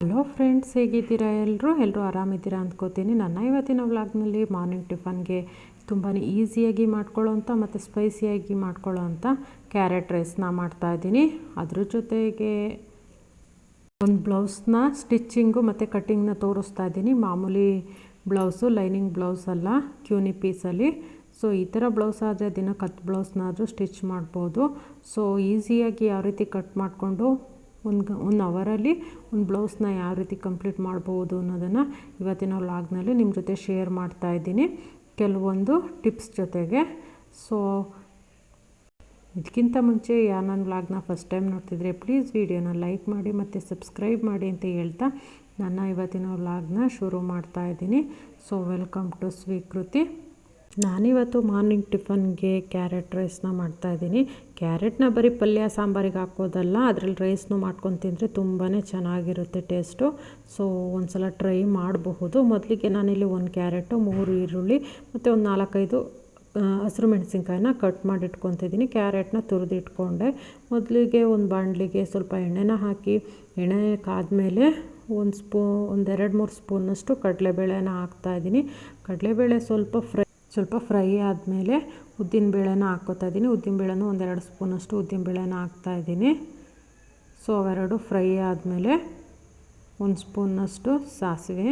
Hello friends, ಹೇಗಿದ್ದೀರಾ ಎಲ್ಲರೂ? ಎಲ್ಲರೂ ಆರಾಮಿದ್ದೀರಾ ಅಂದ್ಕೋತೀನಿ. ನನ್ನ ಇವತ್ತಿನ ವ್ಲಾಗ್ನಲ್ಲಿ ಮಾರ್ನಿಂಗ್ ಟಿಫನ್ಗೆ ತುಂಬಾ ಈಸಿಯಾಗಿ ಮಾಡ್ಕೊಳ್ಳೋವಂಥ ಮತ್ತು ಸ್ಪೈಸಿಯಾಗಿ ಮಾಡ್ಕೊಳ್ಳೋವಂಥ ಕ್ಯಾರೆಟ್ ರೈಸ್ನ ಮಾಡ್ತಾಯಿದ್ದೀನಿ ಅದ್ರ ಜೊತೆಗೆ ಒಂದು ಬ್ಲೌಸ್ನ ಸ್ಟಿಚ್ಚಿಂಗು ಮತ್ತು ಕಟ್ಟಿಂಗ್ನ ತೋರಿಸ್ತಾ ಇದ್ದೀನಿ. ಮಾಮೂಲಿ ಬ್ಲೌಸು, ಲೈನಿಂಗ್ ಬ್ಲೌಸ್ ಅಲ್ಲ, ಕ್ಯೂನಿ ಪೀಸಲ್ಲಿ. ಸೊ, ಈ ಥರ ಬ್ಲೌಸ್ ಆದರೆ ದಿನ ಹತ್ತು ಬ್ಲೌಸ್ನಾದರೂ ಸ್ಟಿಚ್ ಮಾಡ್ಬೋದು. ಸೊ, ಈಸಿಯಾಗಿ ಯಾವ ರೀತಿ ಕಟ್ ಮಾಡಿಕೊಂಡು ಒಂದು ಒಂದು ಅವರಲ್ಲಿ ಒಂದು ಬ್ಲೌಸ್ನ ಯಾವ ರೀತಿ ಕಂಪ್ಲೀಟ್ ಮಾಡ್ಬೋದು ಅನ್ನೋದನ್ನು ಇವತ್ತಿನ ಲಾಗ್ನಲ್ಲಿ ನಿಮ್ಮ ಜೊತೆ ಶೇರ್ ಮಾಡ್ತಾ ಇದ್ದೀನಿ. ಕೆಲವೊಂದು ಟಿಪ್ಸ್ ಜೊತೆಗೆ. ಸೊ ಇದಕ್ಕಿಂತ ಮುಂಚೆ ಯಾರು ನನ್ನ ವ್ಲಾಗ್ನ ಫಸ್ಟ್ ಟೈಮ್ ನೋಡ್ತಿದ್ರೆ ಪ್ಲೀಸ್ ವೀಡಿಯೋನ ಲೈಕ್ ಮಾಡಿ ಮತ್ತು ಸಬ್ಸ್ಕ್ರೈಬ್ ಮಾಡಿ ಅಂತ ಹೇಳ್ತಾ ನನ್ನ ಇವತ್ತಿನ ವ್ಲಾಗ್ನ ಶುರು ಮಾಡ್ತಾ ಇದ್ದೀನಿ. ಸೊ ವೆಲ್ಕಮ್ ಟು ಸ್ವೀಕೃತಿ ನಾನಿವತ್ತು ಮಾರ್ನಿಂಗ್ ಟಿಫನ್ಗೆ ಕ್ಯಾರೆಟ್ ರೈಸ್ನ ಮಾಡ್ತಾಯಿದ್ದೀನಿ ಕ್ಯಾರೆಟ್ನ ಬರೀ ಪಲ್ಯ ಸಾಂಬಾರಿಗೆ ಹಾಕೋದಲ್ಲ, ಅದರಲ್ಲಿ ರೈಸ್ನು ಮಾಡ್ಕೊಂಡು ತಿಂದರೆ ತುಂಬಾ ಚೆನ್ನಾಗಿರುತ್ತೆ ಟೇಸ್ಟು. ಸೊ ಒಂದು ಸಲ ಟ್ರೈ ಮಾಡಬಹುದು. ಮೊದಲಿಗೆ ನಾನಿಲ್ಲಿ ಒಂದು ಕ್ಯಾರೆಟು, ಮೂರು ಈರುಳ್ಳಿ, ಮತ್ತು ಒಂದು ನಾಲ್ಕೈದು ಹಸಿರು ಮೆಣಸಿನ್ಕಾಯಿನ ಕಟ್ ಮಾಡಿ ಇಟ್ಕೊತಿದ್ದೀನಿ ಕ್ಯಾರೆಟ್ನ ತುರಿದಿಟ್ಕೊಂಡೆ. ಮೊದಲಿಗೆ ಒಂದು ಬಾಣಲಿಗೆ ಸ್ವಲ್ಪ ಎಣ್ಣೆನ ಹಾಕಿ, ಎಣ್ಣೆ ಕಾದಮೇಲೆ ಒಂದು ಸ್ಪೂ, ಒಂದೆರಡು ಮೂರು ಸ್ಪೂನಷ್ಟು ಕಡಲೆಬೇಳೆನ ಹಾಕ್ತಾಯಿದ್ದೀನಿ ಕಡಲೆಬೇಳೆ ಸ್ವಲ್ಪ ಫ್ರೈ ಸ್ವಲ್ಪ ಫ್ರೈ ಆದಮೇಲೆ ಉದ್ದಿನಬೇಳೆನ ಹಾಕ್ಕೋತಾ ಇದ್ದೀನಿ. ಉದ್ದಿನಬೇಳೆನೂ ಒಂದೆರಡು ಸ್ಪೂನಷ್ಟು ಉದ್ದಿನಬೇಳೆನ ಹಾಕ್ತಾಯಿದ್ದೀನಿ ಸೊ, ಅವೆರಡು ಫ್ರೈ ಆದಮೇಲೆ ಒಂದು ಸ್ಪೂನಷ್ಟು ಸಾಸಿವೆ,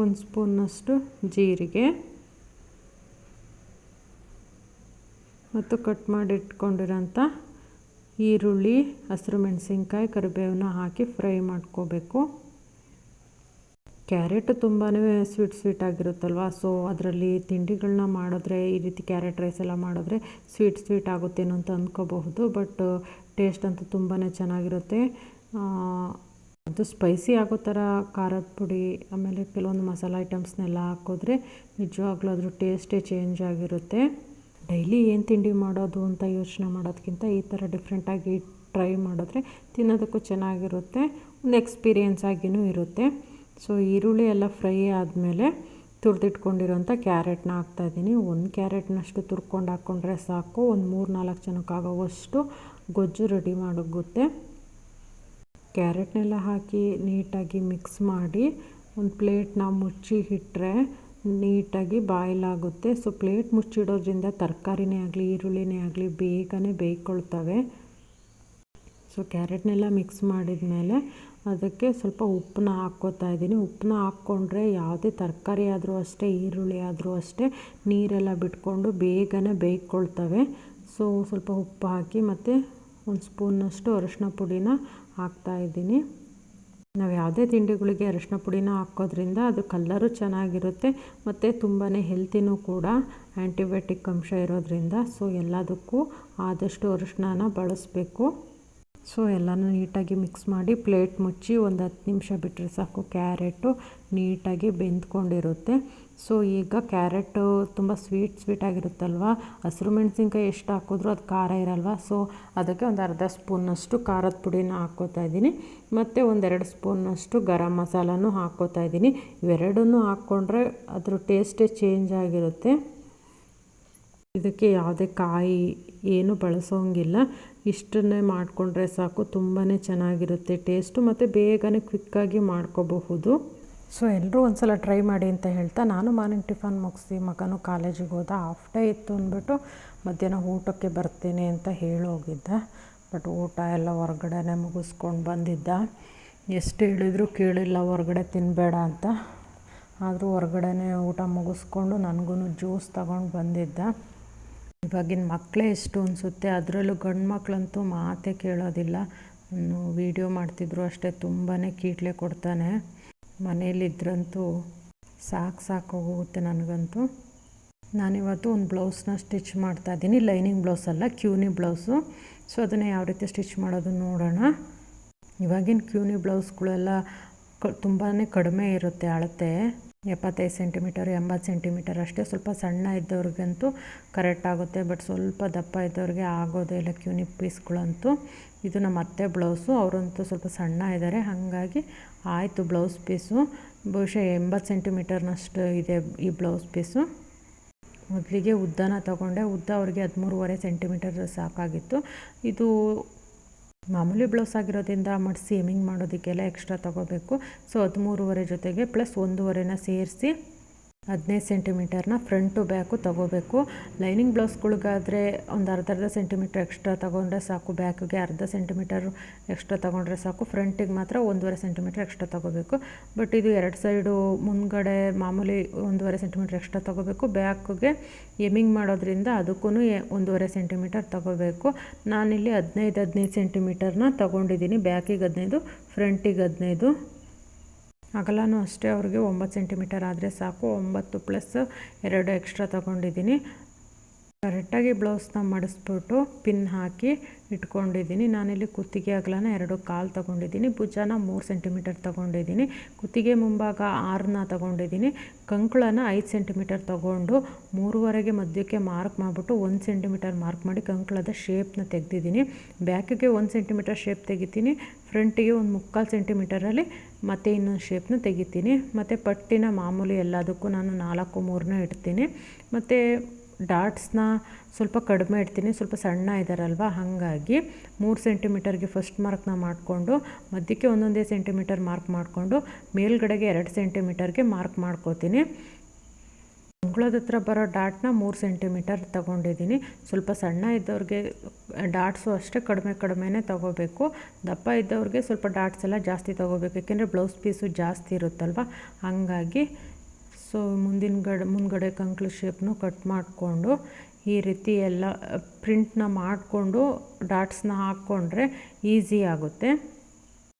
ಒಂದು ಸ್ಪೂನಷ್ಟು ಜೀರಿಗೆ ಮತ್ತು ಕಟ್ ಮಾಡಿ ಇಟ್ಕೊಂಡಿರೋಂಥ ಈರುಳ್ಳಿ, ಹಸಿರು ಮೆಣಸಿನ್ಕಾಯಿ, ಕರಿಬೇವನ್ನ ಹಾಕಿ ಫ್ರೈ ಮಾಡ್ಕೋಬೇಕು. ಕ್ಯಾರೆಟ್ ತುಂಬಾ ಸ್ವೀಟ್ ಸ್ವೀಟ್ ಆಗಿರುತ್ತಲ್ವ? ಸೊ ಅದರಲ್ಲಿ ತಿಂಡಿಗಳನ್ನ ಮಾಡಿದ್ರೆ, ಈ ರೀತಿ ಕ್ಯಾರೆಟ್ ರೈಸ್ ಎಲ್ಲ ಮಾಡಿದ್ರೆ ಸ್ವೀಟ್ ಸ್ವೀಟ್ ಆಗುತ್ತೇನೋ ಅಂತ ಅಂದ್ಕೋಬಹುದು. ಬಟ್ ಟೇಸ್ಟ್ ಅಂತೂ ತುಂಬಾ ಚೆನ್ನಾಗಿರುತ್ತೆ. ಅದು ಸ್ಪೈಸಿ ಆಗೋ ಥರ ಖಾರದ ಪುಡಿ, ಆಮೇಲೆ ಕೆಲವೊಂದು ಮಸಾಲ ಐಟಮ್ಸ್ನೆಲ್ಲ ಹಾಕಿದ್ರೆ ನಿಜವಾಗ್ಲೂ ಅದ್ರ ಟೇಸ್ಟೇ ಚೇಂಜ್ ಆಗಿರುತ್ತೆ. ಡೈಲಿ ಏನು ತಿಂಡಿ ಮಾಡೋದು ಅಂತ ಯೋಚನೆ ಮಾಡೋದಕ್ಕಿಂತ ಈ ಥರ ಡಿಫ್ರೆಂಟಾಗಿ ಟ್ರೈ ಮಾಡಿದ್ರೆ ತಿನ್ನೋದಕ್ಕೂ ಚೆನ್ನಾಗಿರುತ್ತೆ. ಒಂದು ಎಕ್ಸ್ಪೀರಿಯೆನ್ಸ್ ಆಗಿಯೂ ಇರುತ್ತೆ. ಸೊ ಈರುಳ್ಳಿ ಎಲ್ಲ ಫ್ರೈ ಆದಮೇಲೆ ತುರಿದಿಟ್ಕೊಂಡಿರೋಂಥ ಕ್ಯಾರೆಟ್ನ ಹಾಕ್ತಾಯಿದ್ದೀನಿ ಒಂದು ಕ್ಯಾರೆಟ್ನಷ್ಟು ತುರ್ಕೊಂಡು ಹಾಕ್ಕೊಂಡ್ರೆ ಸಾಕು. ಒಂದು ಮೂರು ನಾಲ್ಕು ಜನಕ್ಕಾಗೋವಷ್ಟು ಗೊಜ್ಜು ರೆಡಿ ಮಾಡೋಗುತ್ತೆ ಕ್ಯಾರೆಟ್ನೆಲ್ಲ ಹಾಕಿ ನೀಟಾಗಿ ಮಿಕ್ಸ್ ಮಾಡಿ ಒಂದು ಪ್ಲೇಟ್ನ ಮುಚ್ಚಿ ಇಟ್ಟರೆ ನೀಟಾಗಿ ಬಾಯ್ಲ್ ಆಗುತ್ತೆ ಸೊ ಪ್ಲೇಟ್ ಮುಚ್ಚಿಡೋದ್ರಿಂದ ತರಕಾರಿನೇ ಆಗಲಿ, ಈರುಳ್ಳಿನೇ ಆಗಲಿ ಬೇಗನೆ ಬೇಯ್ಕೊಳ್ತವೆ. ಸೊ ಕ್ಯಾರೆಟ್ನೆಲ್ಲ ಮಿಕ್ಸ್ ಮಾಡಿದ ಮೇಲೆ ಅದಕ್ಕೆ ಸ್ವಲ್ಪ ಉಪ್ಪನ್ನ ಹಾಕ್ಕೋತಾ ಇದ್ದೀನಿ. ಉಪ್ಪನ್ನ ಹಾಕ್ಕೊಂಡ್ರೆ ಯಾವುದೇ ತರಕಾರಿ ಆದರೂ ಅಷ್ಟೇ, ಈರುಳ್ಳಿ ಆದರೂ ಅಷ್ಟೇ ನೀರೆಲ್ಲ ಬಿಟ್ಕೊಂಡು ಬೇಗನೆ ಬೇಯ್ಕೊಳ್ತವೆ. ಸೊ ಸ್ವಲ್ಪ ಉಪ್ಪು ಹಾಕಿ ಮತ್ತು ಒಂದು ಸ್ಪೂನಷ್ಟು ಅರಶಿನ ಪುಡಿನ ಹಾಕ್ತಾಯಿದ್ದೀನಿ ನಾವು ಯಾವುದೇ ತಿಂಡಿಗಳಿಗೆ ಅರಶಿನ ಪುಡಿನ ಹಾಕೋದ್ರಿಂದ ಅದು ಕಲ್ಲರು ಚೆನ್ನಾಗಿರುತ್ತೆ ಮತ್ತು ತುಂಬಾ ಹೆಲ್ತಿನೂ ಕೂಡ ಆ್ಯಂಟಿಬಯೋಟಿಕ್ ಅಂಶ ಇರೋದ್ರಿಂದ. ಸೊ ಎಲ್ಲದಕ್ಕೂ ಆದಷ್ಟು ಅರಿಶಿನ ಬಳಸಬೇಕು. ಸೊ ಎಲ್ಲನೂ ನೀಟಾಗಿ ಮಿಕ್ಸ್ ಮಾಡಿ ಪ್ಲೇಟ್ ಮುಚ್ಚಿ ಒಂದು ಹತ್ತು ನಿಮಿಷ ಬಿಟ್ಟರೆ ಸಾಕು ಕ್ಯಾರೆಟು ನೀಟಾಗಿ ಬೆಂದ್ಕೊಂಡಿರುತ್ತೆ. ಸೊ ಈಗ ಕ್ಯಾರೆಟು ತುಂಬ ಸ್ವೀಟ್ ಸ್ವೀಟ್ ಆಗಿರುತ್ತಲ್ವ? ಹಸಿರು ಮೆಣಸಿನ್ಕಾಯಿ ಎಷ್ಟು ಹಾಕಿದ್ರೂ ಅದು ಖಾರ ಇರಲ್ವ? ಸೊ ಅದಕ್ಕೆ ಒಂದು ಅರ್ಧ ಸ್ಪೂನಷ್ಟು ಖಾರದ ಪುಡಿನ ಹಾಕ್ಕೋತಾ ಇದ್ದೀನಿ. ಮತ್ತು ಒಂದೆರಡು ಸ್ಪೂನಷ್ಟು ಗರಂ ಮಸಾಲನೂ ಹಾಕ್ಕೋತಾ ಇದ್ದೀನಿ. ಇವೆರಡನ್ನೂ ಹಾಕ್ಕೊಂಡ್ರೆ ಅದ್ರ ಟೇಸ್ಟೇ ಚೇಂಜ್ ಆಗಿರುತ್ತೆ. ಇದಕ್ಕೆ ಯಾವುದೇ ಕಾಯಿ ಏನು ಬಳಸೋಂಗಿಲ್ಲ. ಇಷ್ಟನ್ನೇ ಮಾಡಿಕೊಂಡ್ರೆ ಸಾಕು ತುಂಬಾ ಚೆನ್ನಾಗಿರುತ್ತೆ ಟೇಸ್ಟು ಮತ್ತು ಬೇಗನೆ ಕ್ವಿಕ್ಕಾಗಿ ಮಾಡ್ಕೋಬಹುದು. ಸೊ ಎಲ್ಲರೂ ಒಂದು ಸಲ ಟ್ರೈ ಮಾಡಿ ಅಂತ ಹೇಳ್ತಾ ನಾನು ಮಾರ್ನಿಂಗ್ ಟಿಫನ್ ಮುಗಿಸಿ ಮಗನು ಕಾಲೇಜಿಗೆ ಹೋದ ಹಾಫ್ ಡೇ ಇತ್ತು ಅಂದ್ಬಿಟ್ಟು ಮಧ್ಯಾಹ್ನ ಊಟಕ್ಕೆ ಬರ್ತೀನಿ ಅಂತ ಹೇಳೋಗಿದ್ದ. ಬಟ್ ಊಟ ಎಲ್ಲ ಹೊರ್ಗಡೆನೆ ಮುಗಿಸ್ಕೊಂಡು ಬಂದಿದ್ದ. ಎಷ್ಟು ಹೇಳಿದ್ರು ಕೇಳಿಲ್ಲ, ಹೊರಗಡೆ ತಿನ್ನಬೇಡ ಅಂತ. ಆದರೂ ಹೊರ್ಗಡೆ ಊಟ ಮುಗಿಸ್ಕೊಂಡು ನನಗೂ ಜ್ಯೂಸ್ ತಗೊಂಡು ಬಂದಿದ್ದ. ಇವಾಗಿನ ಮಕ್ಕಳೇ ಎಷ್ಟು ಅನಿಸುತ್ತೆ? ಅದರಲ್ಲೂ ಗಂಡು ಮಕ್ಕಳಂತೂ ಮಾತೇ ಕೇಳೋದಿಲ್ಲ. ವೀಡಿಯೋ ಮಾಡ್ತಿದ್ರು ಅಷ್ಟೇ ತುಂಬಾ ಕೀಟ್ಲೆ ಕೊಡ್ತಾನೆ. ಮನೇಲಿದ್ರಂತೂ ಸಾಕು ಸಾಕು ಹೋಗುತ್ತೆ ನನಗಂತೂ. ನಾನಿವತ್ತು ಒಂದು ಬ್ಲೌಸ್ನ ಸ್ಟಿಚ್ ಮಾಡ್ತಾ ಇದ್ದೀನಿ. ಲೈನಿಂಗ್ ಬ್ಲೌಸ್ ಅಲ್ಲ, ಕ್ಯೂನಿ ಬ್ಲೌಸು. ಸೊ, ಅದನ್ನು ಯಾವ ರೀತಿ ಸ್ಟಿಚ್ ಮಾಡೋದು ನೋಡೋಣ. ಇವಾಗಿನ ಕ್ಯೂನಿ ಬ್ಲೌಸ್ಗಳೆಲ್ಲ ಕ ತುಂಬಾ ಕಡಿಮೆ ಇರುತ್ತೆ ಅಳತೆ. ಎಪ್ಪತ್ತೈದು ಸೆಂಟಿಮೀಟರ್, ಎಂಬತ್ತು ಸೆಂಟಿಮೀಟರ್ ಅಷ್ಟೇ. ಸ್ವಲ್ಪ ಸಣ್ಣ ಇದ್ದವ್ರಿಗಂತೂ ಕರೆಕ್ಟ್ ಆಗುತ್ತೆ ಬಟ್ ಸ್ವಲ್ಪ ದಪ್ಪ ಇದ್ದವ್ರಿಗೆ ಆಗೋದೇ ಇಲ್ಲ ಕ್ಯೂನಿಕ್ ಪೀಸ್ಗಳಂತೂ. ಇದು ನಮ್ಮ ಅತ್ತೆ ಬ್ಲೌಸು, ಅವರಂತೂ ಸ್ವಲ್ಪ ಸಣ್ಣ ಇದ್ದಾರೆ. ಹಾಗಾಗಿ ಆಯಿತು ಬ್ಲೌಸ್ ಪೀಸು. ಬಹುಶಃ ಎಂಬತ್ತು ಸೆಂಟಿಮೀಟರ್ನಷ್ಟು ಇದೆ ಈ ಬ್ಲೌಸ್ ಪೀಸು. ಮೊದಲಿಗೆ ಉದ್ದನ ತಗೊಂಡೆ. ಉದ್ದ ಅವ್ರಿಗೆ ಹದಿಮೂರುವರೆ ಸೆಂಟಿಮೀಟರ್ ಸಾಕಾಗಿತ್ತು. ಇದು ಮಾಮೂಲಿ ಬ್ಲೌಸ್ ಆಗಿರೋದ್ರಿಂದ ಮಾಡಿ ಸೇಮಿಂಗ್ ಮಾಡೋದಕ್ಕೆಲ್ಲ ಎಕ್ಸ್ಟ್ರಾ ತೊಗೋಬೇಕು. ಸೊ ಹದಿಮೂರುವರೆ ಜೊತೆಗೆ ಪ್ಲಸ್ ಒಂದೂವರೆನ ಸೇರಿಸಿ ಹದಿನೈದು ಸೆಂಟಿಮೀಟರ್ನ ಫ್ರಂಟು ಬ್ಯಾಕು ತೊಗೋಬೇಕು. ಲೈನಿಂಗ್ ಬ್ಲೌಸ್ಗಳಿಗಾದರೆ ಒಂದು ಅರ್ಧ ಅರ್ಧ ಸೆಂಟಿಮೀಟ್ರ್ ಎಕ್ಸ್ಟ್ರಾ ತೊಗೊಂಡ್ರೆ ಸಾಕು, ಬ್ಯಾಕಿಗೆ ಅರ್ಧ ಸೆಂಟಿಮೀಟರ್ ಎಕ್ಸ್ಟ್ರಾ ತೊಗೊಂಡ್ರೆ ಸಾಕು, ಫ್ರಂಟಿಗೆ ಮಾತ್ರ ಒಂದೂವರೆ ಸೆಂಟಿಮೀಟರ್ ಎಕ್ಸ್ಟ್ರಾ ತೊಗೋಬೇಕು. ಬಟ್ ಇದು ಎರಡು ಸೈಡು ಮುಂದ್ಗಡೆ ಮಾಮೂಲಿ ಒಂದೂವರೆ ಸೆಂಟಿಮೀಟ್ರ್ ಎಕ್ಸ್ಟ್ರಾ ತೊಗೋಬೇಕು. ಬ್ಯಾಕ್ಗೆ ಎಮಿಂಗ್ ಮಾಡೋದ್ರಿಂದ ಅದಕ್ಕೂ ಒಂದೂವರೆ ಸೆಂಟಿಮೀಟರ್ ತೊಗೋಬೇಕು. ನಾನಿಲ್ಲಿ ಹದಿನೈದು ಹದಿನೈದು ಸೆಂಟಿಮೀಟರ್ನ ತೊಗೊಂಡಿದ್ದೀನಿ. ಬ್ಯಾಕಿಗೆ ಹದಿನೈದು, ಫ್ರಂಟಿಗೆ ಹದಿನೈದು. ಅಗಲನೂ ಅಷ್ಟೇ ಅವ್ರಿಗೆ ಒಂಬತ್ತು ಸೆಂಟಿಮೀಟರ್ ಆದರೆ ಸಾಕು. ಒಂಬತ್ತು ಪ್ಲಸ್ ಎರಡು ಎಕ್ಸ್ಟ್ರಾ ತೊಗೊಂಡಿದ್ದೀನಿ. ಕರೆಕ್ಟಾಗಿ ಬ್ಲೌಸ್ನ ಮಡಿಸ್ಬಿಟ್ಟು ಪಿನ್ ಹಾಕಿ ಇಟ್ಕೊಂಡಿದ್ದೀನಿ. ನಾನಿಲ್ಲಿ ಕುತ್ತಿಗೆ ಅಗಲನ ಎರಡು ಕಾಲು ತೊಗೊಂಡಿದ್ದೀನಿ. ಭುಜನ ಮೂರು ಸೆಂಟಿಮೀಟರ್ ತೊಗೊಂಡಿದ್ದೀನಿ. ಕುತ್ತಿಗೆ ಮುಂಭಾಗ ಆರನ್ನ ತೊಗೊಂಡಿದ್ದೀನಿ. ಕಂಕುಳನ ಐದು ಸೆಂಟಿಮೀಟರ್ ತೊಗೊಂಡು ಮೂರುವರೆಗೆ ಮಧ್ಯಕ್ಕೆ ಮಾರ್ಕ್ ಮಾಡಿಬಿಟ್ಟು ಒಂದು ಸೆಂಟಿಮೀಟರ್ ಮಾರ್ಕ್ ಮಾಡಿ ಕಂಕುಳದ ಶೇಪ್ನ ತೆಗೆದಿದ್ದೀನಿ. ಬ್ಯಾಕಿಗೆ ಒಂದು ಸೆಂಟಿಮೀಟರ್ ಶೇಪ್ ತೆಗಿತೀನಿ. ಫ್ರಂಟಿಗೆ ಒಂದು ಮುಕ್ಕಾಲು ಸೆಂಟಿಮೀಟರಲ್ಲಿ ಮತ್ತೆ ಇನ್ನೊಂದು ಶೇಪ್ನ ತೆಗಿತೀನಿ. ಮತ್ತು ಪಟ್ಟಿನ ಮಾಮೂಲಿ ಎಲ್ಲದಕ್ಕೂ ನಾನು ನಾಲ್ಕು ಮೂರನ್ನ ಇಡ್ತೀನಿ. ಮತ್ತು ಡಾಟ್ಸ್ನ ಸ್ವಲ್ಪ ಕಡಿಮೆ ಇಡ್ತೀನಿ, ಸ್ವಲ್ಪ ಸಣ್ಣ ಇದ್ದಾರಲ್ವ ಹಾಗಾಗಿ ಮೂರು ಸೆಂಟಿಮೀಟರ್ಗೆ ಫಸ್ಟ್ ಮಾರ್ಕ್ನ ಮಾಡಿಕೊಂಡು, ಮಧ್ಯಕ್ಕೆ ಒಂದೊಂದೇ ಸೆಂಟಿಮೀಟರ್ ಮಾರ್ಕ್ ಮಾಡಿಕೊಂಡು, ಮೇಲ್ಗಡೆಗೆ ಎರಡು ಸೆಂಟಿಮೀಟರ್ಗೆ ಮಾರ್ಕ್ ಮಾಡ್ಕೋತೀನಿ. ಅಂಗುಳದ ಹತ್ರ ಬರೋ ಡಾಟ್ನ ಮೂರು ಸೆಂಟಿಮೀಟರ್ ತೊಗೊಂಡಿದ್ದೀನಿ. ಸ್ವಲ್ಪ ಸಣ್ಣ ಇದ್ದವ್ರಿಗೆ ಡಾಟ್ಸು ಅಷ್ಟೇ ಕಡಿಮೆ ಕಡಿಮೆನೇ ತೊಗೋಬೇಕು. ದಪ್ಪ ಇದ್ದವ್ರಿಗೆ ಸ್ವಲ್ಪ ಡಾಟ್ಸ್ ಎಲ್ಲ ಜಾಸ್ತಿ ತೊಗೋಬೇಕು, ಯಾಕೆಂದರೆ ಬ್ಲೌಸ್ ಪೀಸು ಜಾಸ್ತಿ ಇರುತ್ತಲ್ವ, ಹಾಗಾಗಿ ಸೊ ಮುಂದಿನ ಗಡ, ಮುಂದ್ಗಡೆ ಕಂಕ್ಳು ಶೇಪ್ನು ಕಟ್ ಮಾಡಿಕೊಂಡು ಈ ರೀತಿ ಎಲ್ಲ ಪ್ರಿಂಟ್ನ ಮಾಡಿಕೊಂಡು ಡಾಟ್ಸ್ನ ಹಾಕ್ಕೊಂಡ್ರೆ ಈಸಿ ಆಗುತ್ತೆ.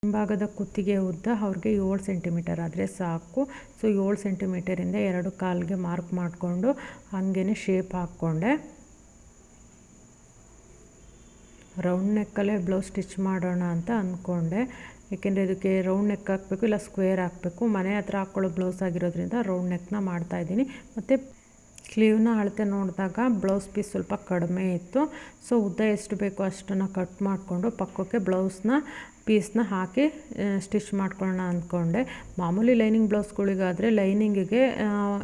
ಹಿಂಭಾಗದ ಕುತ್ತಿಗೆ ಉದ್ದ ಅವ್ರಿಗೆ ಏಳು ಸೆಂಟಿಮೀಟರ್ ಆದರೆ ಸಾಕು. ಸೊ ಏಳು ಸೆಂಟಿಮೀಟರಿಂದ ಎರಡು ಕಾಲಿಗೆ ಮಾರ್ಕ್ ಮಾಡಿಕೊಂಡು ಹಾಗೇ ಶೇಪ್ ಹಾಕ್ಕೊಂಡೆ. ರೌಂಡ್ ನೆಕ್ಕಲ್ಲೇ ಬ್ಲೌಸ್ ಸ್ಟಿಚ್ ಮಾಡೋಣ ಅಂತ ಅಂದ್ಕೊಂಡೆ ಏಕೆಂದರೆ ಇದಕ್ಕೆ ರೌಂಡ್ ನೆಕ್ ಹಾಕಬೇಕು, ಇಲ್ಲ ಸ್ಕ್ವೇರ್ ಹಾಕಬೇಕು. ಮನೆ ಹತ್ರ ಹಾಕ್ಕೊಳ್ಳೋ ಬ್ಲೌಸ್ ಆಗಿರೋದ್ರಿಂದ ರೌಂಡ್ ನೆಕ್ನ ಮಾಡ್ತಾಯಿದ್ದೀನಿ ಮತ್ತು ಸ್ಲೀವ್ನ ಅಳತೆ ನೋಡಿದಾಗ ಬ್ಲೌಸ್ ಪೀಸ್ ಸ್ವಲ್ಪ ಕಡಿಮೆ ಇತ್ತು. ಸೊ, ಉದ್ದ ಎಷ್ಟು ಬೇಕೋ ಅಷ್ಟನ್ನು ಕಟ್ ಮಾಡಿಕೊಂಡು ಪಕ್ಕಕ್ಕೆ ಬ್ಲೌಸ್ನ, ಪೀಸ್ನ ಹಾಕಿ ಸ್ಟಿಚ್ ಮಾಡ್ಕೊಳ್ಳೋಣ ಅಂದ್ಕೊಂಡೆ. ಮಾಮೂಲಿ ಲೈನಿಂಗ್ ಬ್ಲೌಸ್ಗಳಿಗಾದರೆ ಲೈನಿಂಗಿಗೆ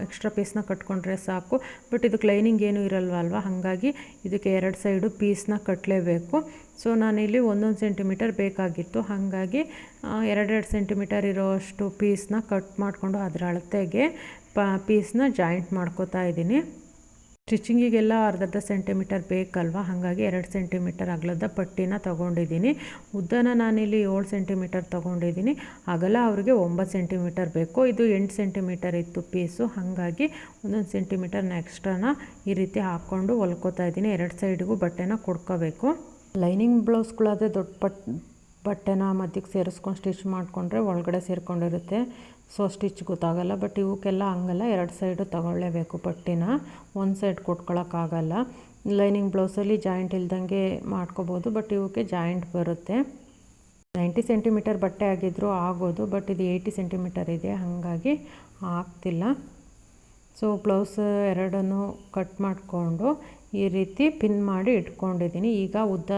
ಎಕ್ಸ್ಟ್ರಾ ಪೀಸ್ನ ಕಟ್ಕೊಂಡ್ರೆ ಸಾಕು. ಬಟ್ ಇದಕ್ಕೆ ಲೈನಿಂಗ್ ಏನೂ ಇರಲ್ವ ಅಲ್ವಾ ಹಾಗಾಗಿ ಇದಕ್ಕೆ ಎರಡು ಸೈಡು ಪೀಸ್ನ ಕಟ್ಟಲೇಬೇಕು ಸೊ, ನಾನಿಲ್ಲಿ ಒಂದೊಂದು ಸೆಂಟಿಮೀಟರ್ ಬೇಕಾಗಿತ್ತು. ಹಾಗಾಗಿ ಎರಡೆರಡು ಸೆಂಟಿಮೀಟರ್ ಇರೋಷ್ಟು ಪೀಸ್ನ ಕಟ್ ಮಾಡಿಕೊಂಡು ಅದರ ಅಳತೆಗೆ ಪ ಪೀಸ್ನ ಜಾಯಿಂಟ್ ಮಾಡ್ಕೋತಾ ಇದ್ದೀನಿ. ಸ್ಟಿಚಿಂಗಿಗೆಲ್ಲ ಅರ್ಧರ್ಧ ಸೆಂಟಿಮೀಟರ್ ಬೇಕಲ್ವ? ಹಾಗಾಗಿ ಎರಡು ಸೆಂಟಿಮೀಟರ್ ಅಗಲದ ಪಟ್ಟಿನ ತೊಗೊಂಡಿದ್ದೀನಿ. ಉದ್ದನ ನಾನಿಲ್ಲಿ ಏಳು ಸೆಂಟಿಮೀಟರ್ ತೊಗೊಂಡಿದ್ದೀನಿ. ಅಗಲ ಅವರಿಗೆ ಒಂಬತ್ತು ಸೆಂಟಿಮೀಟರ್ ಬೇಕು. ಇದು ಎಂಟು ಸೆಂಟಿಮೀಟರ್ ಇತ್ತು ಪೀಸು ಹಾಗಾಗಿ ಒಂದೊಂದು ಸೆಂಟಿಮೀಟರ್ನ ಎಕ್ಸ್ಟ್ರಾನ ಈ ರೀತಿ ಹಾಕ್ಕೊಂಡು ಹೊಲ್ಕೋತಾ ಇದ್ದೀನಿ. ಎರಡು ಸೈಡಿಗೂ ಬಟ್ಟೆನ ಕೊಡ್ಕೋಬೇಕು. ಲೈನಿಂಗ್ ಬ್ಲೌಸ್ಗಳಾದರೆ ದೊಡ್ಡ ಪಟ್, ಬಟ್ಟೆನ ಮಧ್ಯಕ್ಕೆ ಸೇರಿಸ್ಕೊಂಡು ಸ್ಟಿಚ್ ಮಾಡಿಕೊಂಡ್ರೆ ಒಳಗಡೆ ಸೇರಿಕೊಂಡಿರುತ್ತೆ. ಸೊ ಸ್ಟಿಚ್ ಗೊತ್ತಾಗಲ್ಲ ಬಟ್ ಇವಕ್ಕೆಲ್ಲ ಹಂಗಲ್ಲ. ಎರಡು ಸೈಡು ತಗೊಳ್ಳೇಬೇಕು ಪಟ್ಟಿನ. ಒಂದು ಸೈಡ್ ಕೊಟ್ಕೊಳ್ಳೋಕ್ಕಾಗಲ್ಲ ಲೈನಿಂಗ್ ಬ್ಲೌಸಲ್ಲಿ ಜಾಯಿಂಟ್ ಇಲ್ದಂಗೆ ಮಾಡ್ಕೋಬೋದು ಬಟ್ ಇವಕ್ಕೆ ಜಾಯಿಂಟ್ ಬರುತ್ತೆ. ನೈಂಟಿ ಸೆಂಟಿಮೀಟರ್ ಬಟ್ಟೆ ಆಗಿದ್ದರೂ ಆಗೋದು ಬಟ್ ಇದು ಏಯ್ಟಿ ಸೆಂಟಿಮೀಟರ್ ಇದೆ, ಹಾಗಾಗಿ ಆಗ್ತಿಲ್ಲ. ಸೊ ಬ್ಲೌಸ್ ಎರಡನ್ನು ಕಟ್ ಮಾಡಿಕೊಂಡು ಈ ರೀತಿ ಪಿನ್ ಮಾಡಿ ಇಟ್ಕೊಂಡಿದ್ದೀನಿ. ಈಗ ಉದ್ದ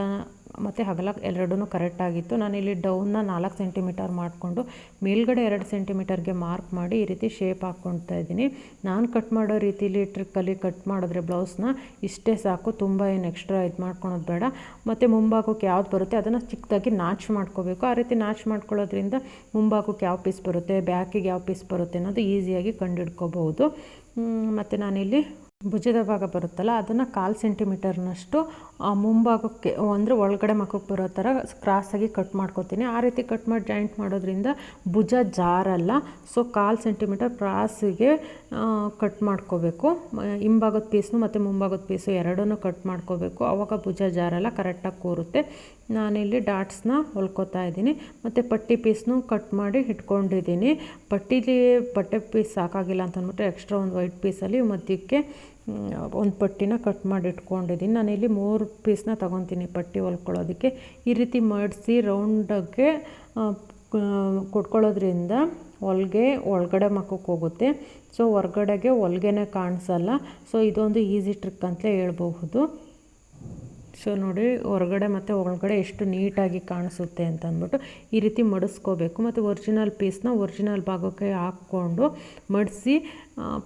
ಮತ್ತು ಹಗಲ ಎರಡೂ ಕರೆಕ್ಟಾಗಿತ್ತು ನಾನಿಲ್ಲಿ ಡೌನ್ನ ನಾಲ್ಕು ಸೆಂಟಿಮೀಟರ್ ಮಾಡಿಕೊಂಡು ಮೇಲ್ಗಡೆ ಎರಡು ಸೆಂಟಿಮೀಟರ್ಗೆ ಮಾರ್ಕ್ ಮಾಡಿ ಈ ರೀತಿ ಶೇಪ್ ಹಾಕ್ಕೊಳ್ತಾ ಇದ್ದೀನಿ. ನಾನು ಕಟ್ ಮಾಡೋ ರೀತಿಲಿ ಟ್ರಿಕ್ಕಲ್ಲಿ ಕಟ್ ಮಾಡಿದ್ರೆ ಬ್ಲೌಸ್ನ ಇಷ್ಟೇ ಸಾಕು, ತುಂಬ ಏನು ಎಕ್ಸ್ಟ್ರಾ ಇದು ಮಾಡ್ಕೊಳೋದು ಬೇಡ. ಮತ್ತು ಮುಂಭಾಗಕ್ಕೆ ಯಾವ್ದು ಬರುತ್ತೆ ಅದನ್ನು ಚಿಕ್ಕದಾಗಿ ನಾಚ್ ಮಾಡ್ಕೋಬೇಕು. ಆ ರೀತಿ ನಾಚ್ ಮಾಡ್ಕೊಳ್ಳೋದ್ರಿಂದ ಮುಂಭಾಗಕ್ಕೆ ಯಾವ ಪೀಸ್ ಬರುತ್ತೆ ಬ್ಯಾಕಿಗೆ ಯಾವ ಪೀಸ್ ಬರುತ್ತೆ ಅನ್ನೋದು ಈಸಿಯಾಗಿ ಕಂಡುಹಿಡ್ಕೋಬಹುದು ಮತ್ತು ನಾನಿಲ್ಲಿ ಭುಜದ ಭಾಗ ಬರುತ್ತಲ್ಲ, ಅದನ್ನು ಕಾಲು ಸೆಂಟಿಮೀಟರ್ನಷ್ಟು ಮುಂಭಾಗಕ್ಕೆ ಅಂದರೆ ಒಳಗಡೆ ಮಕ್ಕಕ್ಕೆ ಬರೋ ಥರ ಕ್ರಾಸಾಗಿ ಕಟ್ ಮಾಡ್ಕೊತೀನಿ. ಆ ರೀತಿ ಕಟ್ ಮಾಡಿ ಜಾಯಿಂಟ್ ಮಾಡೋದ್ರಿಂದ ಭುಜ ಜಾರಲ್ಲ. ಸೊ ಕಾಲು ಸೆಂಟಿಮೀಟರ್ ಕ್ರಾಸಿಗೆ ಕಟ್ ಮಾಡ್ಕೋಬೇಕು. ಹಿಂಭಾಗದ ಪೀಸ್ನು ಮತ್ತು ಮುಂಭಾಗದ ಪೀಸು ಎರಡನ್ನೂ ಕಟ್ ಮಾಡ್ಕೋಬೇಕು. ಆವಾಗ ಭುಜ ಜಾರಲ್ಲ ಕರೆಕ್ಟಾಗಿ ಕೂರುತ್ತೆ. ನಾನಿಲ್ಲಿ ಡಾಟ್ಸ್ನ ಹೊಲ್ಕೋತಾ ಇದ್ದೀನಿ. ಮತ್ತು ಪಟ್ಟಿ ಪೀಸ್ನು ಕಟ್ ಮಾಡಿ ಇಟ್ಕೊಂಡಿದ್ದೀನಿ. ಪಟ್ಟೀಲಿ ಬಟ್ಟೆ ಪೀಸ್ ಸಾಕಾಗಿಲ್ಲ ಅಂತ ಅಂದ್ಬಿಟ್ಟು ಎಕ್ಸ್ಟ್ರಾ ಒಂದು ವೈಟ್ ಪೀಸಲ್ಲಿ ಮಧ್ಯಕ್ಕೆ ಒಂದು ಪಟ್ಟಿನ ಕಟ್ ಮಾಡಿ ಇಟ್ಕೊಂಡಿದ್ದೀನಿ ನಾನಿಲ್ಲಿ ಮೂರು ಪೀಸ್ನ ತೊಗೊತೀನಿ ಪಟ್ಟಿ ಹೊಲ್ಕೊಳ್ಳೋದಕ್ಕೆ ಈ ರೀತಿ ಮಡಿಸಿ ರೌಂಡಾಗೆ ಕೊಟ್ಕೊಳ್ಳೋದ್ರಿಂದ ಹೊಲ್ಗೆ ಒಳಗಡೆ ಮಕ್ಕಕ್ಕೆ ಹೋಗುತ್ತೆ. ಸೊ ಹೊರ್ಗಡೆಗೆ ಹೊಲ್ಗೆನೇ ಕಾಣಿಸಲ್ಲ. ಸೊ ಇದೊಂದು ಈಸಿ ಟ್ರಿಕ್ ಅಂತಲೇ ಹೇಳ್ಬಹುದು. ಸೊ ನೋಡಿ, ಹೊರಗಡೆ ಮತ್ತು ಒಳಗಡೆ ಎಷ್ಟು ನೀಟಾಗಿ ಕಾಣಿಸುತ್ತೆ ಅಂತ ಅಂದ್ಬಿಟ್ಟು ಈ ರೀತಿ ಮಡಿಸ್ಕೋಬೇಕು. ಮತ್ತು ಒರಿಜಿನಲ್ ಪೀಸ್ನ ಒರಿಜಿನಲ್ ಭಾಗಕ್ಕೆ ಹಾಕ್ಕೊಂಡು ಮಡಿಸಿ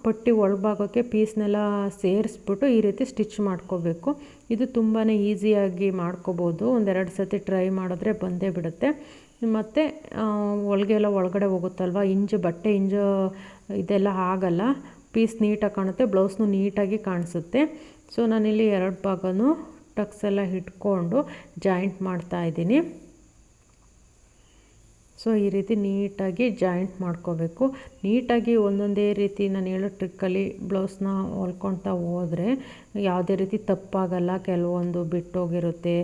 ಪಟ್ಟಿ ಒಳಭಾಗಕ್ಕೆ ಪೀಸ್ನೆಲ್ಲ ಸೇರಿಸ್ಬಿಟ್ಟು ಈ ರೀತಿ ಸ್ಟಿಚ್ ಮಾಡ್ಕೋಬೇಕು. ಇದು ತುಂಬಾ ಈಸಿಯಾಗಿ ಮಾಡ್ಕೋಬೋದು. ಒಂದೆರಡು ಸತಿ ಟ್ರೈ ಮಾಡಿದ್ರೆ ಬಂದೇ ಬಿಡುತ್ತೆ. ಮತ್ತು ಒಳಗೆ ಎಲ್ಲ ಒಳಗಡೆ ಹೋಗುತ್ತಲ್ವ? ಇಂಜು, ಬಟ್ಟೆ ಇಂಜು ಇದೆಲ್ಲ ಆಗಲ್ಲ. ಪೀಸ್ ನೀಟಾಗಿ ಕಾಣುತ್ತೆ ಬ್ಲೌಸ್ನು ನೀಟಾಗಿ ಕಾಣಿಸುತ್ತೆ. ಸೊ ನಾನಿಲ್ಲಿ ಎರಡು ಭಾಗನೂ ಟಕ್ಸ್ ಎಲ್ಲ ಇಟ್ಕೊಂಡು ಜಾಯಿಂಟ್ ಮಾಡ್ತಾ ಇದ್ದೀನಿ. ಸೊ ಈ ರೀತಿ ನೀಟಾಗಿ ಜಾಯಿಂಟ್ ಮಾಡ್ಕೋಬೇಕು. ನೀಟಾಗಿ ಒಂದೊಂದೇ ರೀತಿ ನಾನು ಹೇಳೋ ಟ್ರಿಕ್ಕಲ್ಲಿ ಬ್ಲೌಸ್ನ ಹೊಲ್ಕೊಳ್ತಾ ಹೋದರೆ ಯಾವುದೇ ರೀತಿ ತಪ್ಪಾಗಲ್ಲ, ಕೆಲವೊಂದು ಬಿಟ್ಟೋಗಿರುತ್ತೆ,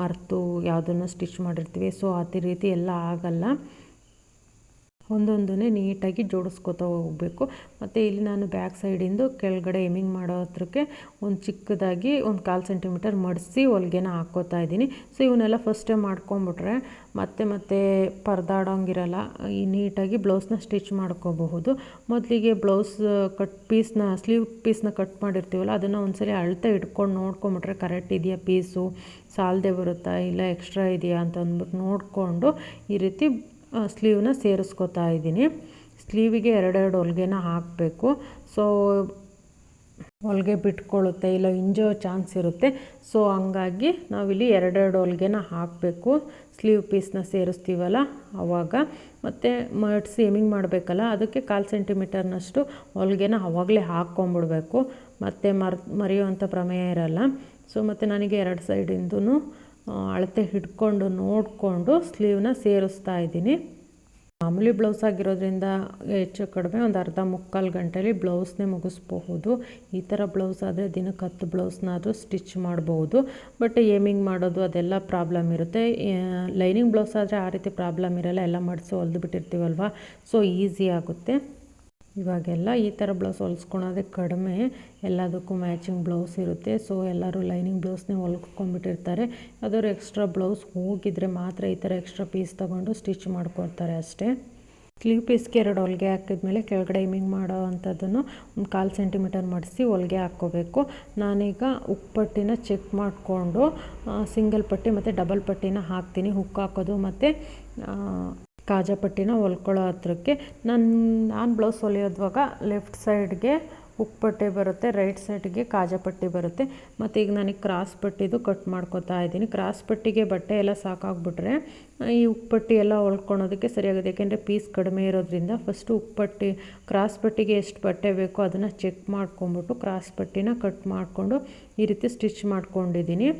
ಮರೆತು ಯಾವುದನ್ನು ಸ್ಟಿಚ್ ಮಾಡಿರ್ತೀವಿ. ಸೊ ಅದೇ ರೀತಿ ಎಲ್ಲ ಆಗಲ್ಲ. ಒಂದೊಂದನ್ನೇ ನೀಟಾಗಿ ಜೋಡಿಸ್ಕೊತಾ ಹೋಗಬೇಕು. ಮತ್ತು ಇಲ್ಲಿ ನಾನು ಬ್ಯಾಕ್ ಸೈಡಿಂದು ಕೆಳಗಡೆ ಎಮಿಂಗ್ ಮಾಡೋ ಹತ್ರಕ್ಕೆ ಒಂದು ಚಿಕ್ಕದಾಗಿ ಒಂದು ಕಾಲು ಸೆಂಟಿಮೀಟರ್ ಮಡಿಸಿ ಹೊಲಿಗೆನ ಹಾಕ್ಕೋತಾ ಇದ್ದೀನಿ. ಸೊ, ಇವನ್ನೆಲ್ಲ ಫಸ್ಟೇ ಮಾಡ್ಕೊಂಬಿಟ್ರೆ ಮತ್ತೆ ಮತ್ತೆ ಪರದಾಡೋಂಗಿರಲ್ಲ. ಈ ನೀಟಾಗಿ ಬ್ಲೌಸ್ನ ಸ್ಟಿಚ್ ಮಾಡ್ಕೋಬಹುದು. ಮೊದಲಿಗೆ ಬ್ಲೌಸ್ ಕಟ್ ಪೀಸ್ನ, ಸ್ಲೀವ್ ಪೀಸ್ನ ಕಟ್ ಮಾಡಿರ್ತೀವಲ್ಲ, ಅದನ್ನು ಒಂದ್ಸರಿ ಅಳತೆ ಇಟ್ಕೊಂಡು ನೋಡ್ಕೊಂಬಿಟ್ರೆ ಕರೆಕ್ಟ್ ಇದೆಯಾ ಪೀಸು? ಸಾಲದೆ ಬರುತ್ತಾ? ಇಲ್ಲ ಎಕ್ಸ್ಟ್ರಾ ಇದೆಯಾ ಅಂತ ಅಂದ್ಬಿಟ್ಟು ನೋಡಿಕೊಂಡು ಈ ರೀತಿ ಸ್ಲೀವ್ನ ಸೇರಿಸ್ಕೊತಾ ಇದ್ದೀನಿ. ಸ್ಲೀವಿಗೆ ಎರಡೆರಡು ಹೊಲಿಗೆನ ಹಾಕಬೇಕು. ಸೊ ಹೊಲಿಗೆ ಬಿಟ್ಕೊಳ್ಳುತ್ತೆ ಇಲ್ಲ ಇಂಜೋ ಚಾನ್ಸ್ ಇರುತ್ತೆ. ಸೊ ಹಂಗಾಗಿ ನಾವಿಲ್ಲಿ ಎರಡೆರಡು ಹೊಲಿಗೆನ ಹಾಕಬೇಕು. ಸ್ಲೀವ್ ಪೀಸ್ನ ಸೇರಿಸ್ತೀವಲ್ಲ ಆವಾಗ ಮತ್ತು ಮಡ್ಸಿ ಸೇಮಿಂಗ್ ಮಾಡಬೇಕಲ್ಲ, ಅದಕ್ಕೆ ಕಾಲು ಸೆಂಟಿಮೀಟರ್ನಷ್ಟು ಹೊಲಿಗೆನ ಆವಾಗಲೇ ಹಾಕ್ಕೊಂಬಿಡ್ಬೇಕು. ಮತ್ತು ಮರ್, ಮರೆಯುವಂಥ ಪ್ರಮೇಯ ಇರಲ್ಲ. ಸೊ ಮತ್ತು ನನಗೆ ಎರಡು ಸೈಡಿಂದೂ ಅಳತೆ ಹಿಡ್ಕೊಂಡು ನೋಡಿಕೊಂಡು ಸ್ಲೀವ್ನ ಸೇರಿಸ್ತಾ ಇದ್ದೀನಿ. ಮಾಮೂಲಿ ಬ್ಲೌಸ್ ಆಗಿರೋದ್ರಿಂದ ಹೆಚ್ಚು ಕಡಿಮೆ ಒಂದು ಅರ್ಧ ಮುಕ್ಕಾಲು ಗಂಟೆಯಲ್ಲಿ ಬ್ಲೌಸ್ನೇ ಮುಗಿಸ್ಬಹುದು. ಈ ಥರ ಬ್ಲೌಸ್ ಆದರೆ ದಿನಕ್ಕೆ ಹತ್ತು ಬ್ಲೌಸ್ನಾದರೂ ಸ್ಟಿಚ್ ಮಾಡ್ಬೋದು ಬಟ್ ಏಮಿಂಗ್ ಮಾಡೋದು ಅದೆಲ್ಲ ಪ್ರಾಬ್ಲಮ್ ಇರುತ್ತೆ. ಲೈನಿಂಗ್ ಬ್ಲೌಸ್ ಆದರೆ ಆ ರೀತಿ ಪ್ರಾಬ್ಲಮ್ ಇರಲ್ಲ. ಎಲ್ಲ ಮಡಿಸಿ ಹೊಲ್ದು ಬಿಟ್ಟಿರ್ತೀವಲ್ವ? ಸೊ ಈಸಿ ಆಗುತ್ತೆ. ಇವಾಗೆಲ್ಲ ಈ ಥರ ಬ್ಲೌಸ್ ಹೊಲ್ಸ್ಕೊಳೋದೇ ಕಡಿಮೆ. ಎಲ್ಲದಕ್ಕೂ ಮ್ಯಾಚಿಂಗ್ ಬ್ಲೌಸ್ ಇರುತ್ತೆ. ಸೊ, ಎಲ್ಲರೂ ಲೈನಿಂಗ್ ಬ್ಲೌಸ್ನೇ ಹೊಲ್ಕೊಂಬಿಟ್ಟಿರ್ತಾರೆ. ಯಾವ್ದಾದ್ರು ಎಕ್ಸ್ಟ್ರಾ ಬ್ಲೌಸ್ ಹೋಗಿದ್ರೆ ಮಾತ್ರ ಈ ಥರ ಎಕ್ಸ್ಟ್ರಾ ಪೀಸ್ ತೊಗೊಂಡು ಸ್ಟಿಚ್ ಮಾಡ್ಕೊಳ್ತಾರೆ ಅಷ್ಟೇ. ಸ್ಲೀವ್ ಪೀಸ್ಗೆ ಎರಡು ಹೊಲಿಗೆ ಹಾಕಿದ್ಮೇಲೆ ಕೆಳಗಡೆ ಇಮಿಂಗ್ ಮಾಡೋ ಅಂಥದ್ದನ್ನು ಒಂದು ಕಾಲು ಸೆಂಟಿಮೀಟರ್ ಮಾಡಿಸಿ ಹೊಲಿಗೆ ಹಾಕ್ಕೋಬೇಕು. ನಾನೀಗ ಉಪ್ಪಟ್ಟಿನ ಚೆಕ್ ಮಾಡಿಕೊಂಡು ಸಿಂಗಲ್ ಪಟ್ಟಿ ಮತ್ತು ಡಬಲ್ ಪಟ್ಟಿನ ಹಾಕ್ತೀನಿ. ಹುಕ್ ಹಾಕೋದು ಮತ್ತು ಕಾಜಾ ಪಟ್ಟಿನ ಹೊಲ್ಕೊಳ್ಳೋ ಹತ್ರಕ್ಕೆ. ನಾನು ನಾನು ಬ್ಲೌಸ್ ಹೊಲಿಯೋದ್ವಾಗ ಲೆಫ್ಟ್ ಸೈಡ್ಗೆ ಉಪ್ಪಟ್ಟೆ ಬರುತ್ತೆ, ರೈಟ್ ಸೈಡ್ಗೆ ಕಾಜಾ ಪಟ್ಟಿ ಬರುತ್ತೆ. ಮತ್ತು ಈಗ ನನಗೆ ಕ್ರಾಸ್ ಪಟ್ಟಿದು ಕಟ್ ಮಾಡ್ಕೊತಾ ಇದ್ದೀನಿ. ಕ್ರಾಸ್ ಪಟ್ಟಿಗೆ ಬಟ್ಟೆ ಎಲ್ಲ ಸಾಕಾಗ್ಬಿಟ್ರೆ ಈ ಉಪ್ಪಟ್ಟಿ ಎಲ್ಲ ಹೊಲ್ಕೊಳೋದಕ್ಕೆ ಸರಿಯಾಗುತ್ತೆ ಯಾಕೆಂದರೆ ಪೀಸ್ ಕಡಿಮೆ ಇರೋದ್ರಿಂದ ಫಸ್ಟು ಉಪ್ಪಟ್ಟಿ, ಕ್ರಾಸ್ ಪಟ್ಟಿಗೆ ಎಷ್ಟು ಬಟ್ಟೆ ಬೇಕೋ ಅದನ್ನು ಚೆಕ್ ಮಾಡ್ಕೊಂಬಿಟ್ಟು ಕ್ರಾಸ್ ಪಟ್ಟಿನ ಕಟ್ ಮಾಡಿಕೊಂಡು ಈ ರೀತಿ ಸ್ಟಿಚ್ ಮಾಡ್ಕೊಂಡಿದ್ದೀನಿ.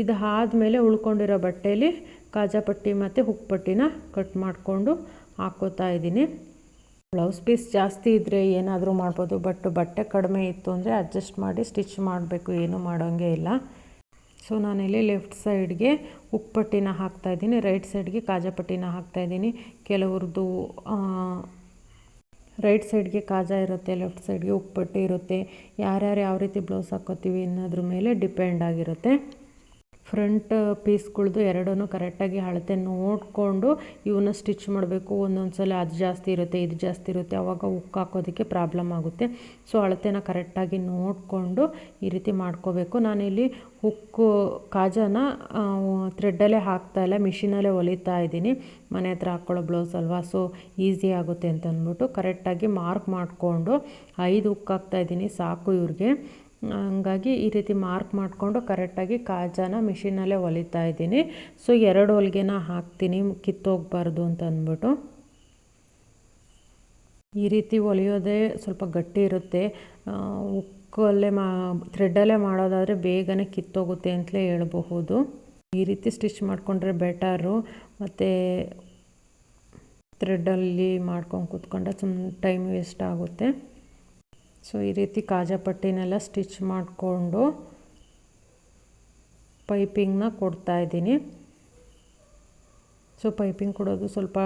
ಇದು ಆದಮೇಲೆ ಉಳ್ಕೊಂಡಿರೋ ಬಟ್ಟೆಯಲ್ಲಿ ಕಾಜಾ ಪಟ್ಟಿ ಮತ್ತು ಹುಕ್ ಪಟ್ಟಿನ ಕಟ್ ಮಾಡಿಕೊಂಡು ಹಾಕ್ಕೋತಾ ಇದ್ದೀನಿ. ಬ್ಲೌಸ್ ಪೀಸ್ ಜಾಸ್ತಿ ಇದ್ದರೆ ಏನಾದರೂ ಮಾಡ್ಬೋದು, ಬಟ್ ಬಟ್ಟೆ ಕಡಿಮೆ ಇತ್ತು ಅಂದರೆ ಅಡ್ಜಸ್ಟ್ ಮಾಡಿ ಸ್ಟಿಚ್ ಮಾಡಬೇಕು, ಏನೂ ಮಾಡೋಂಗೆ ಇಲ್ಲ. ಸೊ ನಾನಿಲ್ಲಿ ಲೆಫ್ಟ್ ಸೈಡ್ಗೆ ಉಪ್ಪಟ್ಟಿನ ಹಾಕ್ತಾಯಿದ್ದೀನಿ ರೈಟ್ ಸೈಡ್ಗೆ ಕಾಜಾ ಪಟ್ಟಿನ ಹಾಕ್ತಾಯಿದ್ದೀನಿ ಕೆಲವ್ರದ್ದು ರೈಟ್ ಸೈಡ್ಗೆ ಕಾಜಾ ಇರುತ್ತೆ, ಲೆಫ್ಟ್ ಸೈಡ್ಗೆ ಉಪ್ಪಟ್ಟಿ ಇರುತ್ತೆ. ಯಾರ್ಯಾರು ಯಾವ ರೀತಿ ಬ್ಲೌಸ್ ಹಾಕೋತೀವಿ ಅನ್ನೋದ್ರ ಮೇಲೆ ಡಿಪೆಂಡ್ ಆಗಿರುತ್ತೆ. ಫ್ರಂಟ್ ಪೀಸ್ಗಳ್ದು ಎರಡೂ ಕರೆಕ್ಟಾಗಿ ಅಳತೆ ನೋಡಿಕೊಂಡು ಇವನ್ನ ಸ್ಟಿಚ್ ಮಾಡಬೇಕು. ಒಂದೊಂದು ಸಲ ಅದು ಜಾಸ್ತಿ ಇರುತ್ತೆ, ಇದು ಜಾಸ್ತಿ ಇರುತ್ತೆ. ಆವಾಗ ಉಕ್ಕು ಹಾಕೋದಕ್ಕೆ ಪ್ರಾಬ್ಲಮ್ ಆಗುತ್ತೆ. ಸೊ, ಅಳತೆನ ಕರೆಕ್ಟಾಗಿ ನೋಡಿಕೊಂಡು ಈ ರೀತಿ ಮಾಡ್ಕೋಬೇಕು. ನಾನಿಲ್ಲಿ ಹುಕ್ಕು ಕಾಜಾನ ಥ್ರೆಡ್ಡಲ್ಲೇ ಹಾಕ್ತಾಯಿಲ್ಲ ಮಿಷಿನಲ್ಲೇ ಹೊಲಿತಾ ಇದ್ದೀನಿ. ಮನೆ ಹತ್ರ ಹಾಕ್ಕೊಳ್ಳೋ ಬ್ಲೌಸ್ ಅಲ್ವಾ? ಸೊ, ಈಸಿ ಆಗುತ್ತೆ ಅಂತ ಅಂದ್ಬಿಟ್ಟು ಕರೆಕ್ಟಾಗಿ ಮಾರ್ಕ್ ಮಾಡಿಕೊಂಡು ಐದು ಹುಕ್ ಹಾಕ್ತಾಯಿದ್ದೀನಿ ಸಾಕು ಇವ್ರಿಗೆ. ಹಂಗಾಗಿ ಈ ರೀತಿ ಮಾರ್ಕ್ ಮಾಡಿಕೊಂಡು ಕರೆಕ್ಟಾಗಿ ಕಾಜಾನ ಮಿಷಿನಲ್ಲೇ ಹೊಲಿತಾ ಇದ್ದೀನಿ. ಸೊ, ಎರಡು ಹೊಲಿಗೆನ ಹಾಕ್ತೀನಿ, ಕಿತ್ತೋಗ್ಬಾರ್ದು ಅಂತ ಅಂದ್ಬಿಟ್ಟು. ಈ ರೀತಿ ಹೊಲಿಯೋದೇ ಸ್ವಲ್ಪ ಗಟ್ಟಿ ಇರುತ್ತೆ. ಉಕ್ಕಲ್ಲೇ ಮಾ, ಥ್ರೆಡ್ಡಲ್ಲೇ ಮಾಡೋದಾದರೆ ಬೇಗನೆ ಕಿತ್ತೋಗುತ್ತೆ ಅಂತಲೇ ಹೇಳಬಹುದು. ಈ ರೀತಿ ಸ್ಟಿಚ್ ಮಾಡಿಕೊಂಡ್ರೆ ಬೆಟರು. ಮತ್ತು ಥ್ರೆಡ್ಡಲ್ಲಿ ಮಾಡ್ಕೊಂಡು ಕೂತ್ಕೊಂಡ್ರೆ ಸುಮ್ಮನೆ ಟೈಮ್ ವೇಸ್ಟ್ ಆಗುತ್ತೆ. ಸೊ, ಈ ರೀತಿ ಕಾಜಾಪಟ್ಟಿನೆಲ್ಲ ಸ್ಟಿಚ್ ಮಾಡಿಕೊಂಡು ಪೈಪಿಂಗ್ನ ಕೊಡ್ತಾಯಿದ್ದೀನಿ ಸೊ, ಪೈಪಿಂಗ್ ಕೊಡೋದು ಸ್ವಲ್ಪ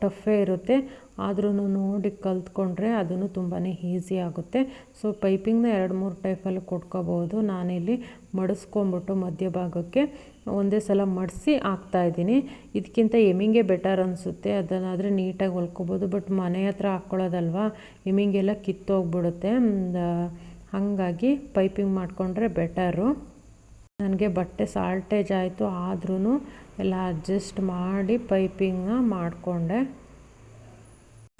ಟಫೇ ಇರುತ್ತೆ. ಆದ್ರೂ ನೋಡಿ ಕಲ್ತ್ಕೊಂಡ್ರೆ ಅದನ್ನು ತುಂಬಾ ಈಸಿ ಆಗುತ್ತೆ. ಸೊ, ಪೈಪಿಂಗ್ನ ಎರಡು ಮೂರು ಟೈಪಲ್ಲಿ ಕೊಟ್ಕೋಬೋದು ನಾನಿಲ್ಲಿ ಮಡಿಸ್ಕೊಂಬಿಟ್ಟು ಮಧ್ಯಭಾಗಕ್ಕೆ. ಒಂದೇ ಸಲ ಮಡಿಸಿ ಹಾಕ್ತಾಯಿದ್ದೀನಿ ಇದಕ್ಕಿಂತ ಎಮಿಂಗೆ ಬೆಟರ್ ಅನಿಸುತ್ತೆ. ಅದನ್ನಾದರೆ ನೀಟಾಗಿ ಹೊಲ್ಕೋಬೋದು ಬಟ್ ಮನೆ ಹತ್ರ ಹಾಕ್ಕೊಳ್ಳೋದಲ್ವ? ಎಮಿಂಗೆಲ್ಲ ಕಿತ್ತೋಗ್ಬಿಡುತ್ತೆ. ಹಾಗಾಗಿ ಪೈಪಿಂಗ್ ಮಾಡಿಕೊಂಡ್ರೆ ಬೆಟರು. ನನಗೆ ಬಟ್ಟೆ ಸಾಲ್ಟೇಜ್ ಆಯಿತು ಆದ್ರೂ ಎಲ್ಲ ಅಡ್ಜಸ್ಟ್ ಮಾಡಿ ಪೈಪಿಂಗ್ನ ಮಾಡಿಕೊಂಡೆ.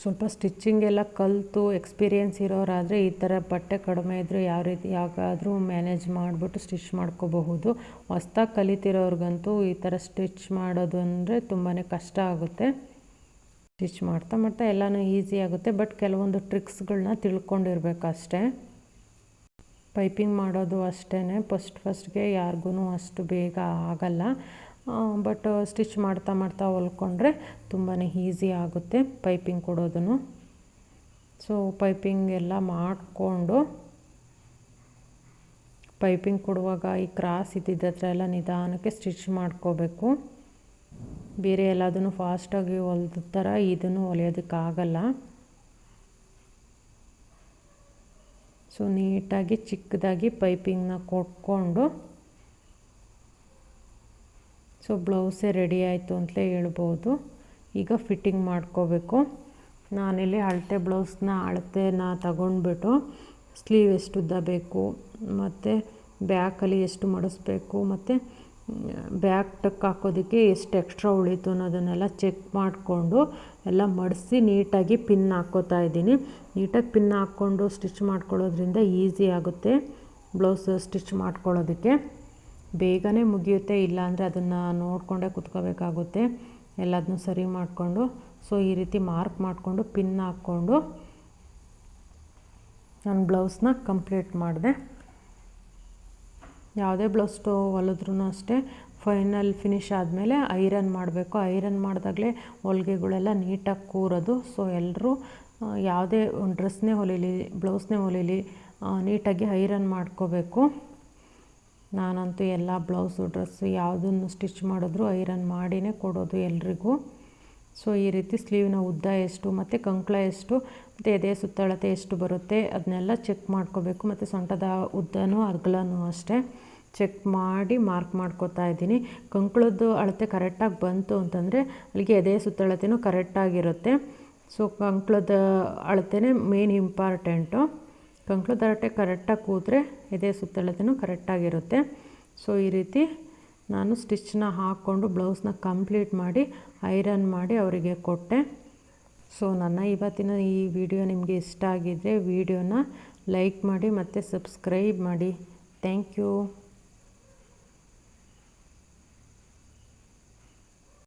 ಸ್ವಲ್ಪ ಸ್ಟಿಚ್ಚಿಂಗ್ ಎಲ್ಲ ಕಲಿತು ಎಕ್ಸ್ಪೀರಿಯೆನ್ಸ್ ಇರೋರಾದರೆ ಈ ಥರ ಬಟ್ಟೆ ಕಡಿಮೆ ಇದ್ದರೆ ಯಾವ ರೀತಿ ಯಾವಾಗಾದರೂ ಮ್ಯಾನೇಜ್ ಮಾಡಿಬಿಟ್ಟು ಸ್ಟಿಚ್ ಮಾಡ್ಕೋಬಹುದು. ಹೊಸ್ದಾಗಿ ಕಲಿತಿರೋರ್ಗಂತೂ ಈ ಥರ ಸ್ಟಿಚ್ ಮಾಡೋದು ಅಂದರೆ ತುಂಬಾ ಕಷ್ಟ ಆಗುತ್ತೆ. ಸ್ಟಿಚ್ ಮಾಡ್ತಾ ಮಾಡ್ತಾ ಎಲ್ಲನೂ ಈಸಿ ಆಗುತ್ತೆ ಬಟ್ ಕೆಲವೊಂದು ಟ್ರಿಕ್ಸ್ಗಳನ್ನ ತಿಳ್ಕೊಂಡಿರ್ಬೇಕಷ್ಟೇ ಪೈಪಿಂಗ್ ಮಾಡೋದು ಅಷ್ಟೇ ಫಸ್ಟ್ ಫಸ್ಟ್ಗೆ ಯಾರಿಗೂ ಅಷ್ಟು ಬೇಗ ಆಗಲ್ಲ. ಬಟ್ ಸ್ಟಿಚ್ ಮಾಡ್ತಾ ಮಾಡ್ತಾ ಹೊಲ್ಕೊಂಡ್ರೆ ತುಂಬಾ ಈಸಿ ಆಗುತ್ತೆ ಪೈಪಿಂಗ್ ಕೊಡೋದನ್ನು. ಸೊ ಪೈಪಿಂಗ್ ಎಲ್ಲ ಮಾಡಿಕೊಂಡು ಪೈಪಿಂಗ್ ಕೊಡುವಾಗ ಈ ಕ್ರಾಸ್ ಇದ್ದಿದ್ದ ಹತ್ರ ಎಲ್ಲ ನಿಧಾನಕ್ಕೆ ಸ್ಟಿಚ್ ಮಾಡ್ಕೋಬೇಕು. ಬೇರೆ ಎಲ್ಲದನ್ನು ಫಾಸ್ಟಾಗಿ ಹೊಲ್ದ ಥರ ಇದನ್ನು ಹೊಲಿಯೋದಕ್ಕಾಗಲ್ಲ ಸೊ ನೀಟಾಗಿ ಚಿಕ್ಕದಾಗಿ ಪೈಪಿಂಗ್ನ ಕೊಟ್ಕೊಂಡು ಸೊ ಬ್ಲೌಸೇ ರೆಡಿ ಆಯಿತು ಅಂತಲೇ ಹೇಳ್ಬೋದು. ಈಗ ಫಿಟ್ಟಿಂಗ್ ಮಾಡ್ಕೋಬೇಕು. ನಾನಿಲ್ಲಿ ಅಳತೆ ಬ್ಲೌಸ್ನ ಅಳತೆನ ತಗೊಂಡ್ಬಿಟ್ಟು ಸ್ಲೀವ್ ಎಷ್ಟು ಉದ್ದ ಬೇಕು, ಮತ್ತು ಬ್ಯಾಕಲ್ಲಿ ಎಷ್ಟು ಮಡಿಸ್ಬೇಕು, ಮತ್ತು ಬ್ಯಾಕ್ ಟಕ್ ಹಾಕೋದಕ್ಕೆ ಎಷ್ಟು ಎಕ್ಸ್ಟ್ರಾ ಉಳೀತು ಅನ್ನೋದನ್ನೆಲ್ಲ ಚೆಕ್ ಮಾಡಿಕೊಂಡು ಎಲ್ಲ ಮಡಿಸಿ ನೀಟಾಗಿ ಪಿನ್ ಹಾಕ್ಕೋತಾ ಇದ್ದೀನಿ. ನೀಟಾಗಿ ಪಿನ್ ಹಾಕ್ಕೊಂಡು ಸ್ಟಿಚ್ ಮಾಡ್ಕೊಳ್ಳೋದ್ರಿಂದ ಈಸಿ ಆಗುತ್ತೆ ಬ್ಲೌಸ್ ಸ್ಟಿಚ್ ಮಾಡ್ಕೊಳ್ಳೋದಕ್ಕೆ. ಬೇಗನೆ ಮುಗಿಯುತ್ತೆ, ಇಲ್ಲಾಂದರೆ ಅದನ್ನು ನೋಡಿಕೊಂಡೇ ಕುತ್ಕೋಬೇಕಾಗುತ್ತೆ. ಎಲ್ಲದನ್ನೂ ಸರಿ ಮಾಡಿಕೊಂಡು, ಸೊ ಈ ರೀತಿ ಮಾರ್ಕ್ ಮಾಡಿಕೊಂಡು, ಪಿನ್ ಹಾಕ್ಕೊಂಡು ನಾನು ಬ್ಲೌಸ್ನ ಕಂಪ್ಲೀಟ್ ಮಾಡಿದೆ. ಯಾವುದೇ ಬ್ಲೌಸ್ ಹೊಲಿದ್ರೂ ಅಷ್ಟೇ, ಫೈನಲ್ ಫಿನಿಶ್ ಆದಮೇಲೆ ಐರನ್ ಮಾಡಬೇಕು. ಐರನ್ ಮಾಡಿದಾಗಲೇ ಹೊಲಿಗೆಗಳೆಲ್ಲ ನೀಟಾಗಿ ಕೂರೋದು. ಸೊ ಎಲ್ಲರೂ ಯಾವುದೇ ಡ್ರೆಸ್ನೇ ಹೊಲೀಲಿ, ಬ್ಲೌಸ್ನೇ ಹೊಲೀಲಿ ನೀಟಾಗಿ ಐರನ್ ಮಾಡ್ಕೋಬೇಕು. ನಾನಂತೂ ಎಲ್ಲ ಬ್ಲೌಸು, ಡ್ರೆಸ್ಸು ಯಾವುದನ್ನು ಸ್ಟಿಚ್ ಮಾಡಿದ್ರು ಐರನ್ ಮಾಡಿನೇ ಕೊಡೋದು ಎಲ್ರಿಗೂ. ಸೊ, ಈ ರೀತಿ ಸ್ಲೀವ್ನ ಉದ್ದ ಎಷ್ಟು, ಮತ್ತು ಕಂಕಳ ಎಷ್ಟು, ಮತ್ತು ಎದೆ ಸುತ್ತಳತೆ ಎಷ್ಟು ಬರುತ್ತೆ, ಅದನ್ನೆಲ್ಲ ಚೆಕ್ ಮಾಡ್ಕೋಬೇಕು. ಮತ್ತು ಸೊಂಟದ ಉದ್ದನೂ ಅಗಲನೂ ಅಷ್ಟೇ. ಚೆಕ್ ಮಾಡಿ ಮಾರ್ಕ್ ಮಾಡ್ಕೋತಾ ಇದ್ದೀನಿ. ಕಂಕಳದ್ದು ಅಳತೆ ಕರೆಕ್ಟಾಗಿ ಬಂತು ಅಂತಂದರೆ ಅಲ್ಲಿಗೆ ಎದೆ ಸುತ್ತಳತೆಯೂ ಕರೆಕ್ಟಾಗಿರುತ್ತೆ. ಸೊ, ಕಂಕಳದ ಅಳತೆನೇ ಮೇನ್ ಇಂಪಾರ್ಟೆಂಟು. ಕಂಕ್ಳು ದರಟೆ ಕರೆಕ್ಟಾಗಿ ಕೂತ್ರೆ ಎದೆ ಸುತ್ತಳತೆಯೂ ಕರೆಕ್ಟಾಗಿರುತ್ತೆ. ಸೊ ಈ ರೀತಿ ನಾನು ಸ್ಟಿಚ್ನ ಹಾಕ್ಕೊಂಡು ಬ್ಲೌಸ್ನ ಕಂಪ್ಲೀಟ್ ಮಾಡಿ ಐರನ್ ಮಾಡಿ ಅವರಿಗೆ ಕೊಟ್ಟೆ. ಸೊ ನನ್ನ ಇವತ್ತಿನ ಈ ವಿಡಿಯೋ ನಿಮಗೆ ಇಷ್ಟ ಆಗಿದ್ದರೆ ವಿಡಿಯೋನ ಲೈಕ್ ಮಾಡಿ ಮತ್ತು ಸಬ್ಸ್ಕ್ರೈಬ್ ಮಾಡಿ. Thank you